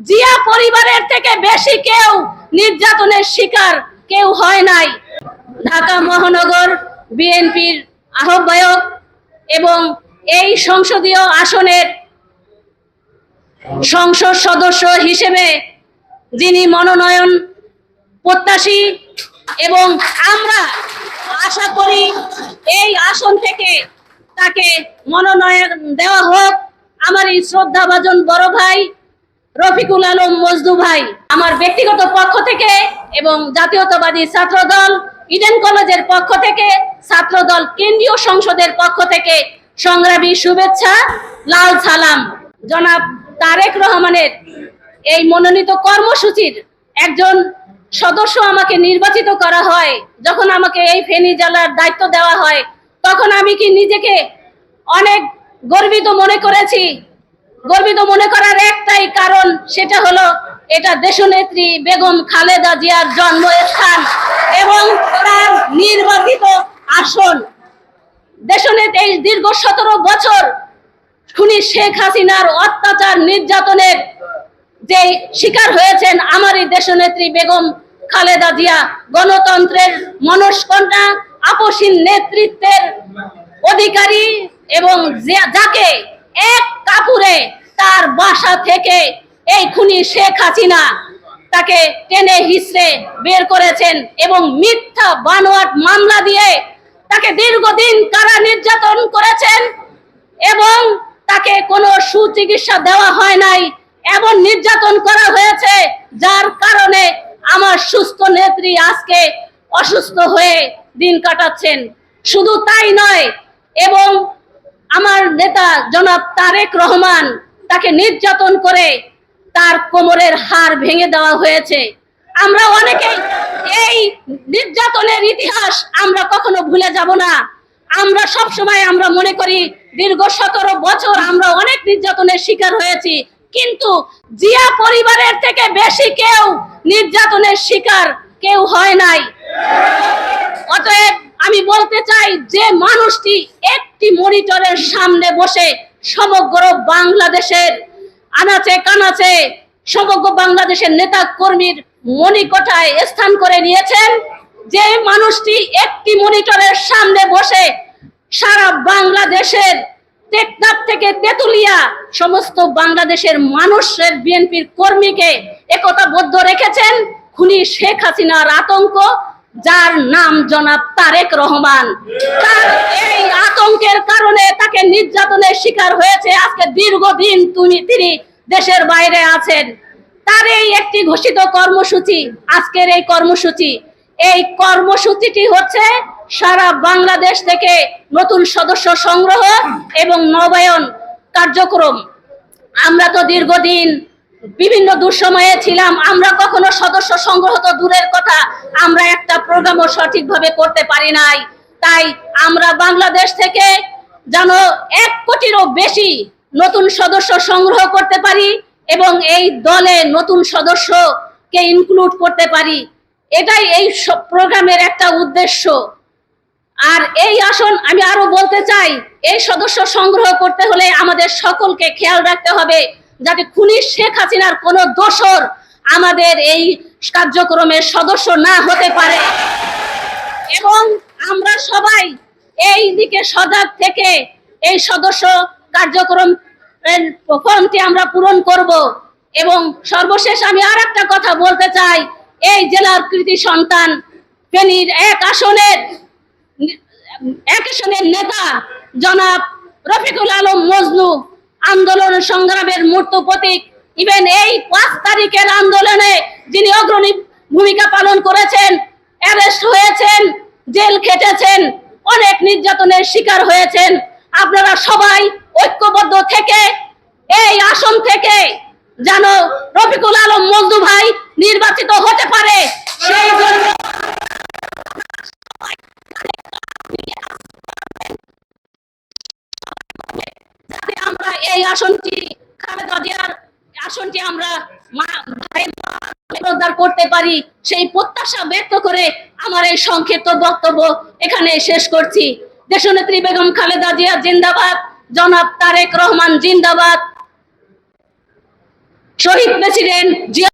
জিয়া পরিবারের থেকে বেশি কেউ নির্যাতনের শিকার কেউ হয় নাই। ঢাকা মহানগর বিএনপির আহ্বায়ক এবং এই সংসদীয় আসনের সংসদ সদস্য হিসেবে যিনি মনোনয়ন প্রত্যাশী এবং আমরা আশা করি এই আসন থেকে তাকে মনোনয়ন দেওয়া হোক। আমার এই শ্রদ্ধাভাজন বড় ভাই রফিকুল আলম মজদু ভাই, আমার ব্যক্তিগত পক্ষ থেকে এবং জাতীয়তাবাদী ছাত্রদল, ইডেন কলেজের পক্ষ থেকে, ছাত্রদল কেন্দ্রীয় সংসদের পক্ষ থেকে সংগ্রামী শুভেচ্ছা, লাল সালাম। জনাব তারেক রহমানের এই মনোনীত কর্মসূচির একজন সদস্য আমাকে নির্বাচিত করা হয়। যখন আমাকে এই ফেনী জেলার দায়িত্ব দেওয়া হয়, তখন আমি কি নিজেকে অনেক গর্বিত মনে করেছি? গর্বিত মনে করার একটাই কারণ সেটা হলো এটা দেশনেত্রী বেগম খালেদা জিয়ার জন্মস্থান এবং তার নির্বাচিত আসন। দেশনেত্রী এই দীর্ঘ সতেরো বছর খুনি শেখ হাসিনার অত্যাচার নির্যাতনের যে শিকার হয়েছেন আমারই দেশনেত্রী বেগম খালেদা জিয়া, গণতন্ত্রের মনস্কন্যা আপসীন নেতৃত্বের অধিকারী এবং যাকে এক কাপুরে তার বাসা থেকে এই খুনি শেখ হাসিনা তাকে টেনে হিসড়ে বের করেছেন এবং মিথ্যা বানোয়াট মামলা দিয়ে তাকে দীর্ঘদিন কারা নির্যাতন করেছেন এবং তাকে কোনো সুচিকিৎসা দেওয়া হয় নাই, এমন নির্যাতন করা হয়েছে যার কারণে আমার সুস্থ নেত্রী আজকে অসুস্থ হয়ে দিন কাটাচ্ছেন। শুধু তাই নয়, এবং আমার নেতা জনাব তারেক রহমান তাকে নির্যাতন করে তার কোমরের হাড় ভেঙে দেওয়া হয়েছে। আমরা অনেকেই এই নির্যাতনের ইতিহাস আমরা কখনো ভুলে যাব না। আমরা সব সময় আমরা মনে করি দীর্ঘ সতেরো বছর আমরা অনেক নির্যাতনের শিকার হয়েছি। কিন্তু জিয়া পরিবারের থেকে বেশি কেউ নির্যাতনের শিকার কেউ হয় নাই। অতএব বলতে চাই যে মানুষটি একটি মনিটরের সামনে বসে সমগ্র বাংলাদেশের আনাচে কানাচে, সমগ্র বাংলাদেশের নেতা কর্মীর মণিকোঠায় স্থান করে নিয়েছেন। যে মানুষটি একটি মনিটরের সামনে বসে সারা বাংলাদেশের টেকনাফ থেকে তেতুলিয়া, সমস্ত বাংলাদেশের মানুষের বিএনপির কর্মীকে একতাবদ্ধ রেখেছেন। খুনি শেখ হাসিনার আতঙ্ক যার নাম জনাব তারেক রহমান। তার এই আতঙ্কের কারণে তাকে নির্যাতনের শিকার হয়েছে। আজকে দীর্ঘদিন তুমি, তিনি দেশের বাইরে আছেন। তার এই একটি ঘোষিত কর্মসূচি, আজকের এই কর্মসূচি, এই কর্মসূচিটি হচ্ছে সারা বাংলাদেশ থেকে নতুন সদস্য সংগ্রহ এবং নবায়ন কার্যক্রম। আমরা তো দীর্ঘদিন বিভিন্ন দুঃসময়ে ছিলাম। আমরা কখনো সদস্য সংগ্রহ তো দূরের কথা, আমরা একটা প্রোগ্রামও সঠিকভাবে করতে পারি নাই। তাই আমরা বাংলাদেশ থেকে যেন এক কোটিরও বেশি নতুন সদস্য সংগ্রহ করতে পারি এবং এই দলে নতুন সদস্যকে ইনক্লুড করতে পারি। এটাই এই প্রোগ্রামের একটা উদ্দেশ্য। আর এই আসন আমি আরও বলতে চাই, এই সদস্য সংগ্রহ করতে হলে আমাদের সকলকে খেয়াল রাখতে হবে। যাতে খুনি শেখ হাসিনার কোনো দোসর আমাদের এই কার্যক্রমের সদস্য না হতে পারে। এবং আমরা সবাই এই দিকে সজাগ থেকে এই সদস্য কার্যক্রম ফর্মটি আমরা পূরণ করব। এবং সর্বশেষ আমি আর একটা কথা বলতে চাই, এই জেলার কৃতি সন্তান ফেনীর এক আসনের এক আসনের নেতা জনাব রফিকুল আলম মজনু আন্দোলন সংগ্রামের মূর্ত প্রতীক। ইভেন এই পাঁচ তারিখের আন্দোলনে যিনি অগ্রণী ভূমিকা পালন করেছেন অ্যারেস্ট হয়েছেন, জেল খেটেছেন, অনেক নির্যাতনের শিকার হয়েছেন, আপনারা সবাই ঐক্যবদ্ধ থেকে এই আসন থেকে যেন রফিকুল আলম মজদু ভাই নির্বাচিত হতে পারে। এই খালেদা জিয়ার আসনটি আমরা পুনরুদ্ধার করতে পারি, সেই প্রত্যাশা ব্যক্ত করে আমার এই সংক্ষিপ্ত বক্তব্য এখানে শেষ করছি। দেশনেত্রী বেগম খালেদা জিয়া জিন্দাবাদ, জনাব তারেক রহমান জিন্দাবাদ। শহীদ প্রেসিডেন্ট জিয়া